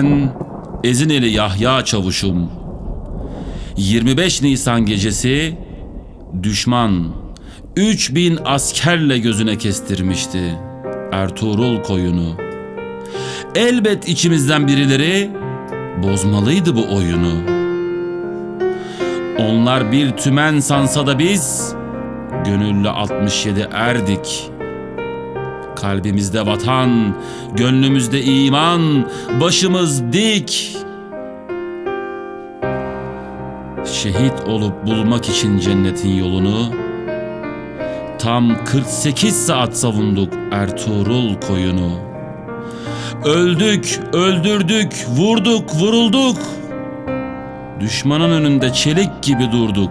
Ben Ezineli Yahya Çavuşum. 25 Nisan gecesi düşman 3000 askerle gözüne kestirmişti Ertuğrul koyunu. Elbet içimizden birileri bozmalıydı bu oyunu. Onlar bir tümen sansa da biz gönüllü 67 erdik. Kalbimizde vatan, gönlümüzde iman, başımız dik. Şehit olup bulmak için cennetin yolunu tam 48 saat savunduk Ertuğrul koyunu. Öldük, öldürdük, vurduk, vurulduk. Düşmanın önünde çelik gibi durduk.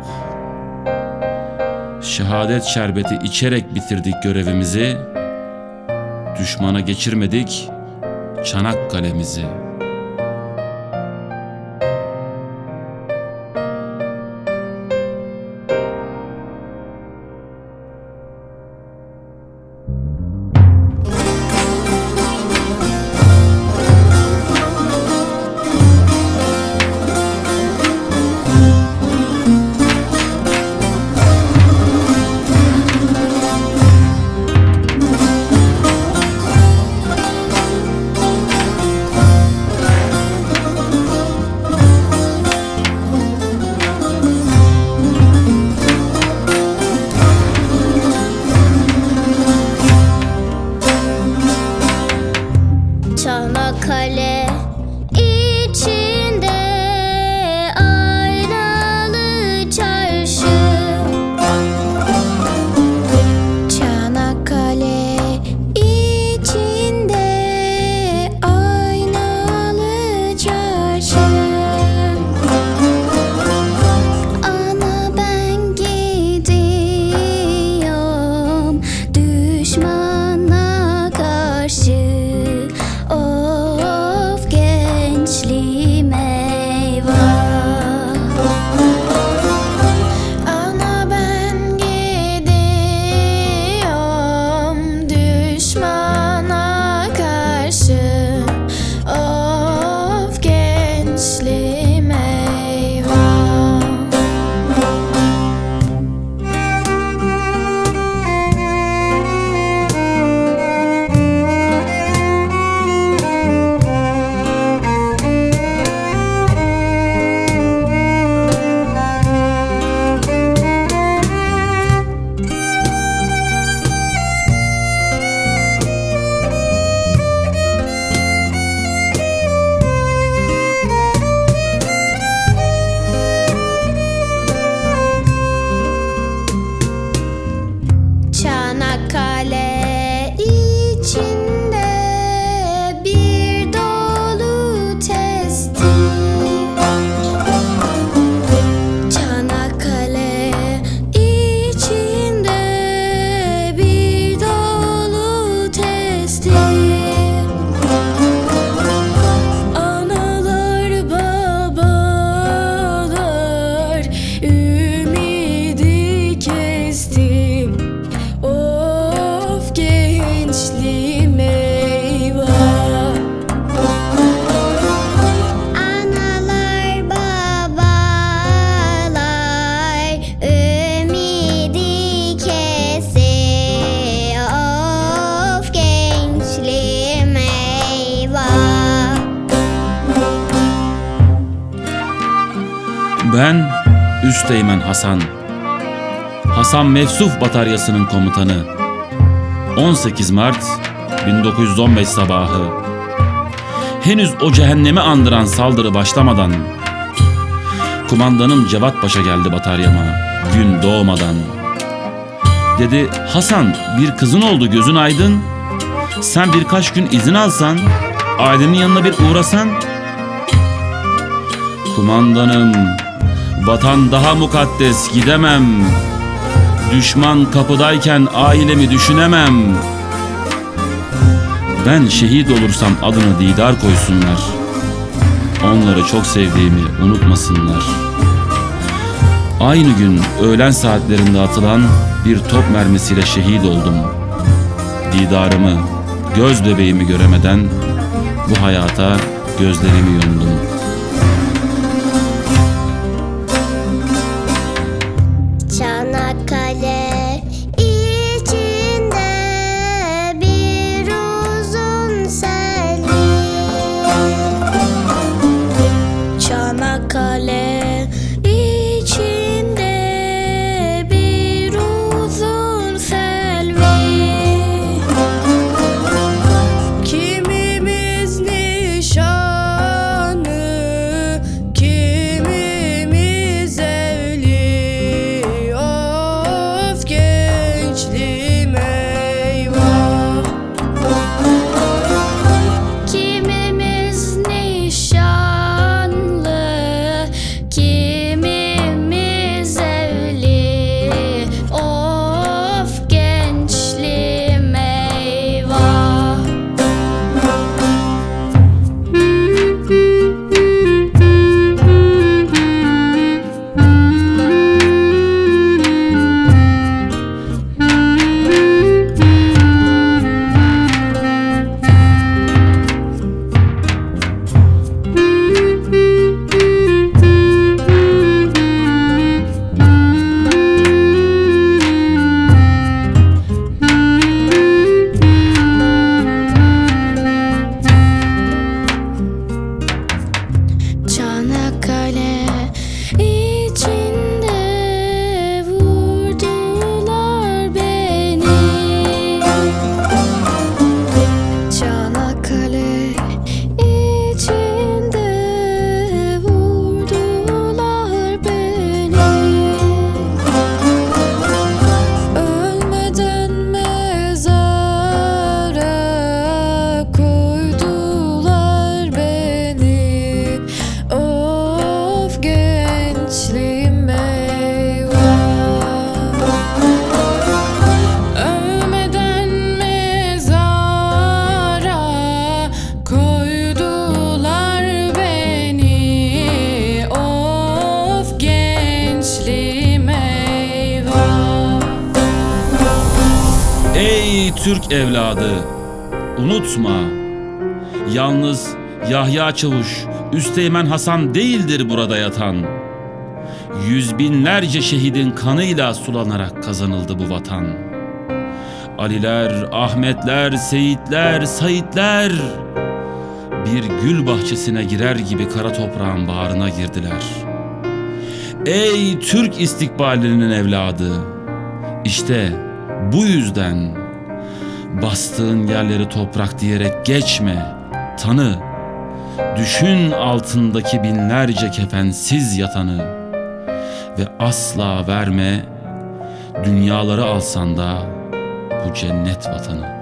Şehadet şerbeti içerek bitirdik görevimizi. Düşmana geçirmedik Çanakkale'mizi. Ben Üsteğmen Hasan. Hasan Mefsuf Bataryası'nın komutanı. 18 Mart 1915 sabahı. Henüz o cehennemi andıran saldırı başlamadan kumandanım Cevat Paşa geldi bataryama gün doğmadan. Dedi Hasan bir kızın oldu gözün aydın. Sen birkaç gün izin alsan ailenin yanına bir uğrasan Kumandanım, vatan daha mukaddes gidemem. Düşman kapıdayken ailemi düşünemem. Ben şehit olursam adını Didar koysunlar. Onları çok sevdiğimi unutmasınlar. Aynı gün öğlen saatlerinde atılan bir top mermisiyle şehit oldum. Didarımı, göz bebeğimi göremeden bu hayata gözlerimi yumdum. Ey Türk evladı, unutma. Yalnız Yahya Çavuş, Üsteğmen Hasan değildir burada yatan. Yüz binlerce şehidin kanıyla sulanarak kazanıldı bu vatan. Aliler, Ahmetler, Seyitler, Saitler bir gül bahçesine girer gibi kara toprağın bağrına girdiler. Ey Türk istikbalinin evladı, işte bu yüzden bastığın yerleri toprak diyerek geçme, tanı. Düşün altındaki binlerce kefensiz yatanı ve asla verme dünyaları alsan da bu cennet vatanı.